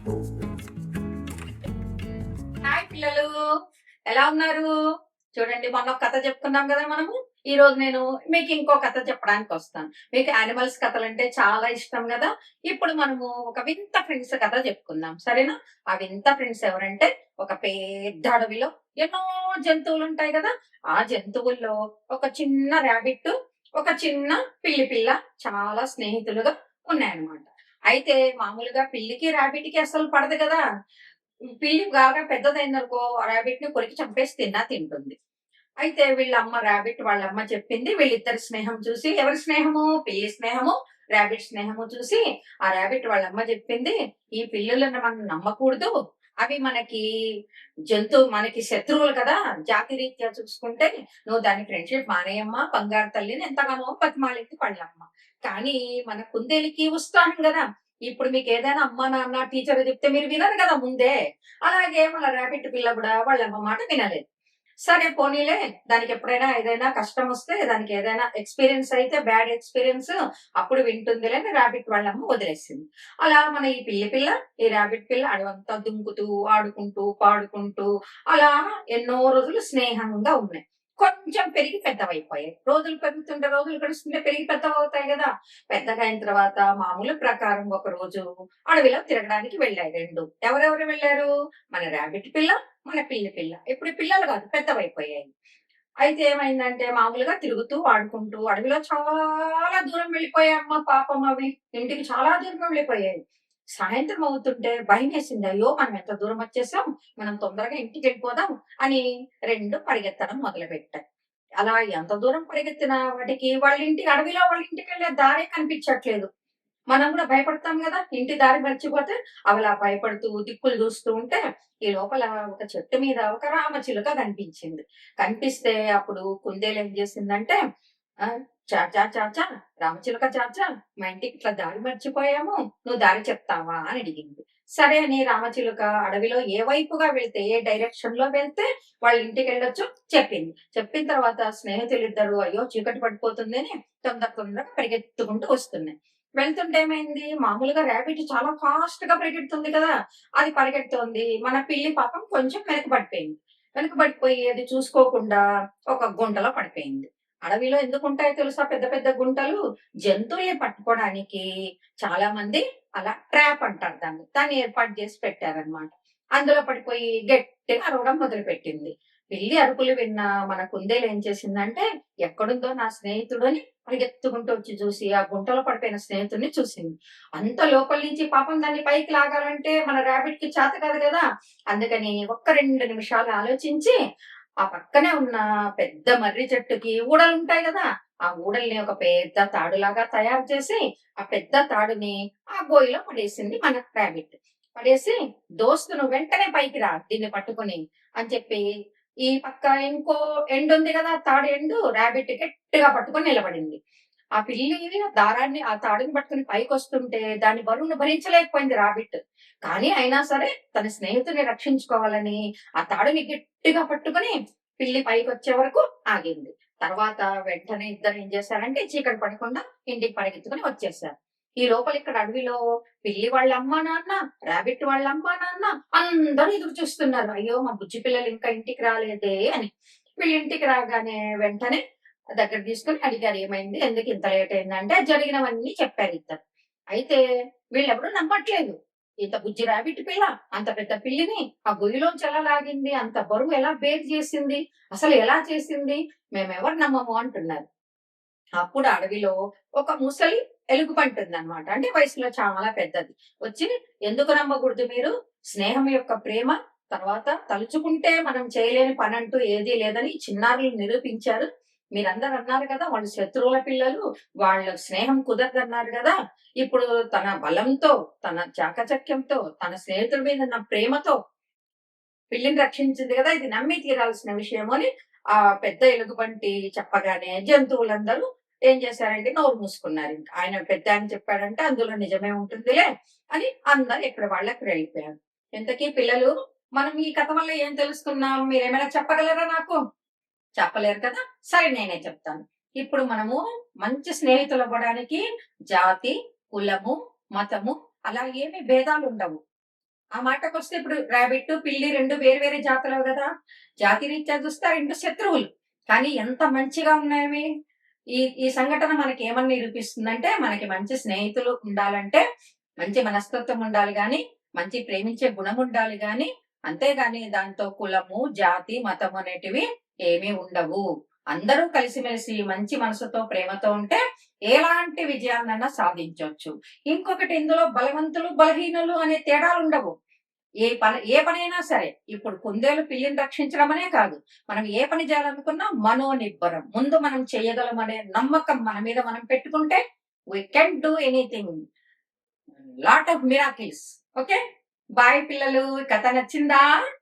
Hi పిల్లలు ఎలా ఉన్నారు? చూడండి మొన్న ఒక కథ చెప్పుకున్నాం కదా మనము. ఈ రోజు నేను మీకు ఇంకో కథ చెప్పడానికి వస్తాను. మీకు యానిమల్స్ కథలు అంటే చాలా ఇష్టం కదా. ఇప్పుడు మనము ఒక వింత ఫ్రెండ్స్ కథ చెప్పుకుందాం. సరేనా? ఆ వింత ఫ్రెండ్స్ ఎవరంటే ఒక పెద్ద అడవిలో ఎన్నో జంతువులు ఉంటాయి కదా. ఆ జంతువుల్లో ఒక చిన్న ర్యాబిట్ ఒక చిన్న పిల్లి పిల్ల చాలా స్నేహితులుగా ఉన్నాయన్నమాట. అయితే మామూలుగా పిల్లికి రాబిట్కి అసలు పడదు కదా. పిల్లి బాగా పెద్దదైందనుకో ర్యాబిట్ని కొరికి చంపేసి తిన్నా తింటుంది. అయితే వీళ్ళ అమ్మ ర్యాబిట్ వాళ్ళ అమ్మ చెప్పింది వీళ్ళిద్దరి స్నేహం చూసి ఎవరి స్నేహము? పిల్లి స్నేహము ర్యాబిట్ స్నేహము చూసి ఆ రాబిట్ వాళ్ళ అమ్మ చెప్పింది ఈ పిల్లులను మనం నమ్మకూడదు అవి మనకి జంతువు మనకి శత్రువులు కదా? జాతి రీత్యా చూసుకుంటే నువ్వు దాని ఫ్రెండ్షిప్ మానేయమ్మ బంగారు తల్లిని ఎంతగానో బతిమాలింది పళ్ళమ్మ. కానీ మన కుందేలికి ఉత్సాహం కదా? ఇప్పుడు మీకు ఏదైనా అమ్మ నాన్న టీచర్ చెప్తే మీరు వినరు కదా ముందే. అలాగే వాళ్ళ ర్యాపిడ్ పిల్ల కూడా వాళ్ళమ్మ మాట వినలేదు. సరే పోనీలే దానికి ఎప్పుడైనా ఏదైనా కష్టం వస్తే దానికి ఏదైనా ఎక్స్పీరియన్స్ అయితే బ్యాడ్ ఎక్స్పీరియన్స్ అప్పుడు వింటుందిలే అని ర్యాబిట్ వాళ్ళమ్మ వదిలేసింది. అలా మన ఈ పిల్లి పిల్ల ఈ ర్యాబిట్ పిల్ల అడవంతా దుంకుతూ ఆడుకుంటూ పాడుకుంటూ అలా ఎన్నో రోజులు స్నేహంగా ఉన్నాయి. కొంచెం పెరిగి పెద్దవైపోయాయి. రోజులు పెరుగుతుంటే రోజులు గడుస్తుంటే పెరిగి పెద్దవి అవుతాయి కదా. పెద్దగా అయిన తర్వాత మామూలు ప్రకారం ఒక రోజు అడవిలో తిరగడానికి వెళ్ళాయి రెండు. ఎవరెవరు వెళ్ళారు? మన ర్యాబిట్ పిల్ల మన పిల్లి పిల్ల. ఇప్పుడు పిల్లలు కాదు పెద్దవైపోయాయి. అయితే ఏమైందంటే మామూలుగా తిరుగుతూ ఆడుకుంటూ అడవిలో చాలా దూరం వెళ్ళిపోయాయి అమ్మ పాపం అవి. ఇంటికి చాలా దూరం వెళ్ళిపోయాయి. సాయంత్రం అవుతుంటే భయం వేసింది అయ్యో మనం ఎంత దూరం వచ్చేసాం? మనం తొందరగా ఇంటికి వెళ్ళిపోదాం అని రెండు పరిగెత్తడం మొదలుపెట్టాయి. అలా ఎంత దూరం పరిగెత్తినా వాటికి వాళ్ళ ఇంటికి అడవిలో వాళ్ళ ఇంటికి వెళ్ళే దారే కనిపించట్లేదు. మనం కూడా భయపడతాం కదా ఇంటి దారి మర్చిపోతే అలా భయపడుతూ దిక్కులు చూస్తూ ఉంటే ఈ లోపల ఒక చెట్టు మీద ఒక రామచిలుక కనిపించింది. కనిపిస్తే అప్పుడు కుందేలు ఏం చేసిందంటే చాచా చాచా రామచిలుక చాచా మా ఇంటికి ఇట్లా దారి మర్చిపోయాము. నువ్వు దారి చెప్తావా అని అడిగింది. సరే అని రామచిలుక అడవిలో ఏ వైపుగా వెళ్తే ఏ డైరెక్షన్లో వెళ్తే వాళ్ళ ఇంటికి వెళ్ళొచ్చు చెప్పింది. చెప్పిన తర్వాత స్నేహితులు ఇద్దరు అయ్యో చీకటి పడిపోతుంది అని తొందర తొందరగా పరిగెత్తుకుంటూ వస్తున్నాయి. వెళ్తుంటే ఏమైంది? మామూలుగా ర్యాబిట్ చాలా ఫాస్ట్గా పరిగెడుతుంది కదా. అది పరిగెడుతోంది. మన పిల్లి పాపం కొంచెం వెనక పడిపోయింది వెనక పడిపోయి అది చూసుకోకుండా ఒక గుంటలో పడిపోయింది. అడవిలో ఎందుకు ఉంటాయో తెలుసా? పెద్ద పెద్ద గుంటలు జంతువుల్ని పట్టుకోవడానికి చాలా మంది అలా ట్రాప్ అంటారు దాన్ని. దాన్ని ఏర్పాటు చేసి పెట్టారనమాట అందులో పడిపోయి గట్టిగా అరవడం మొదలు పెట్టింది పిల్లి అరుపులు విన్న మన కుందేలు ఏం చేసిందంటే ఎక్కడుందో నా స్నేహితుడు అని పరిగెత్తుకుంటూ వచ్చి చూసి ఆ గుంటలో పడిపోయిన స్నేహితుడిని చూసింది. అంత లోపల నుంచి పాపం దాన్ని పైకి లాగాలంటే మన ర్యాబిట్కి చేత కాదు కదా? అందుకని ఒక్క రెండు నిమిషాలు ఆలోచించి ఆ పక్కనే ఉన్న పెద్ద మర్రి చెట్టుకి ఊడలు ఉంటాయి కదా ఆ ఊడల్ని ఒక పెద్ద తాడులాగా తయారు చేసి ఆ పెద్ద తాడుని ఆ గోయిలో పడేసింది మన ర్యాబిట్ పడేసి దోస్తును వెంటనే పైకి రా దీన్ని పట్టుకొని అని చెప్పి ఈ పక్క ఇంకో ఎండు ఉంది కదా తాడు ఎండు ర్యాబిట్ గట్టిగా పట్టుకొని నిలబడింది. ఆ పిల్లి దారాన్ని ఆ తాడుని పట్టుకుని పైకి వస్తుంటే దాని బరువును భరించలేకపోయింది రాబిట్. కానీ అయినా సరే తన స్నేహితుని రక్షించుకోవాలని ఆ తాడుని గట్టిగా పట్టుకుని పిల్లి పైకి వచ్చే వరకు ఆగింది. తర్వాత వెంటనే ఇద్దరు ఏం చేశారంటే చీకటి పడకుండా ఇంటికి పరిగెత్తుకుని వచ్చేసారు ఈ లోపల ఇక్కడ అడవిలో పిల్లి వాళ్ళ అమ్మ నాన్న రాబిట్ వాళ్ళ అమ్మ నాన్న అందరూ ఎదురు చూస్తున్నారు. అయ్యో మా బుజ్జి పిల్లలు ఇంకా ఇంటికి రాలేదే అని. వీళ్ళు ఇంటికి రాగానే వెంటనే దగ్గర తీసుకుని అడిగారు ఏమైంది? ఎందుకు ఇంత లేట్ అయిందంటే జరిగినవన్నీ చెప్పారు ఇద్దరు. అయితే వీళ్ళెవరూ నమ్మట్లేదు. ఇంత బుజ్జి రాబిట్ పిల్ల అంత పెద్ద పిల్లిని ఆ గొయ్యిలోంచి ఎలా లాగింది? అంత బరువు ఎలా బేర్ చేసింది? అసలు ఎలా చేసింది? మేమెవరు నమ్మము? అంటున్నారు. అప్పుడు అడవిలో ఒక ముసలి ఎలుగుబంటుంది అనమాట అంటే వయసులో చాలా పెద్దది. వచ్చి ఎందుకు నమ్మకూడదు మీరు? స్నేహం యొక్క ప్రేమ తర్వాత తలుచుకుంటే మనం చేయలేని పని అంటూ ఏదీ లేదని చిన్నారులు నిరూపించారు. మీరందరూ అన్నారు కదా వాళ్ళు శత్రువుల పిల్లలు వాళ్ళ స్నేహం కుదరదన్నారు కదా. ఇప్పుడు తన బలంతో తన చాకచక్యంతో తన స్నేహితుల మీద ఉన్న ప్రేమతో పిల్లిని రక్షించింది కదా. ఇది నమ్మి తీరాల్సిన విషయం అని ఆ పెద్ద ఎలుగుబంటి చెప్పగానే జంతువులందరూ ఏం చేశారంటే నోరు మూసుకున్నారు. ఇంకా ఆయన పెద్ద ఆయన చెప్పాడంటే అందులో నిజమే ఉంటుందిలే అని అందరు ఎక్కడ వాళ్ళకి వెళ్ళిపోయారు. ఇంతకీ పిల్లలు మనం ఈ కథ వల్ల ఏం తెలుసుకున్నాం? మీరు ఏమైనా చెప్పగలరా నాకు? చెప్పలేరు కదా? సరే నేనే చెప్తాను. ఇప్పుడు మనము మంచి స్నేహితులు అవ్వడానికి జాతి కులము మతము అలా ఏమి భేదాలు ఉండవు. ఆ మాటకు వస్తే ఇప్పుడు ర్యాబిట్ పిల్లి రెండు వేరు వేరే జాతులు కదా? జాతి రీత్యా చూస్తే రెండు శత్రువులు. కానీ ఎంత మంచిగా ఉన్నాయి ఈ ఈ సంఘటన మనకి ఏమని నిరూపిస్తుందంటే మనకి మంచి స్నేహితులు ఉండాలంటే మంచి మనస్తత్వం ఉండాలి కానీ మంచి ప్రేమించే గుణం ఉండాలి కానీ అంతేగాని దాంతో కులము జాతి మతం అనేటివి ఏమీ ఉండవు. అందరూ కలిసిమెలిసి మంచి మనసుతో ప్రేమతో ఉంటే ఎలాంటి విజయాన్నైనా సాధించవచ్చు ఇంకొకటి ఇందులో బలవంతులు బలహీనులు అనే తేడాలు ఉండవు. ఏ పని ఏ పనైనా సరే ఇప్పుడు కుందేలు పిల్లిని రక్షించడం అనే కాదు. మనం ఏ పని చేయాలనుకున్నా మనోనిబ్బరం. ముందు మనం చేయగలం అనే నమ్మకం మన మీద మనం పెట్టుకుంటే we can do anything lot of miracles okay bye పిల్లలు కథ నచ్చిందా?